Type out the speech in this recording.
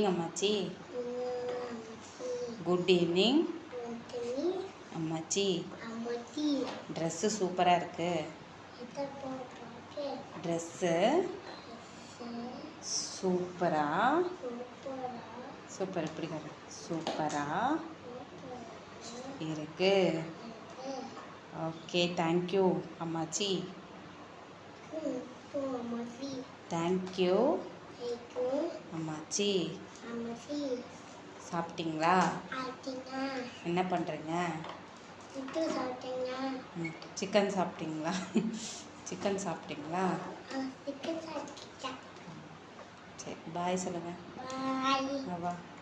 அம்மாச்சி. Good evening அம்மாச்சி. Dress சூப்பராக இருக்கு. ட்ரெஸ்ஸு சூப்பராக சூப்பர். எப்படி சூப்பராக இருக்கு. ஓகே தேங்க்யூ அம்மாச்சி. தேங்க்யூ அம்மாச்சி. சாப்பிட்டீங்களா? என்ன பண்ணுறீங்க சிக்கன் சாப்பிட்டீங்களா? சிக்கன் சாப்பிட்டீங்களா? சரி பாய் சொல்லுங்கள் Bye.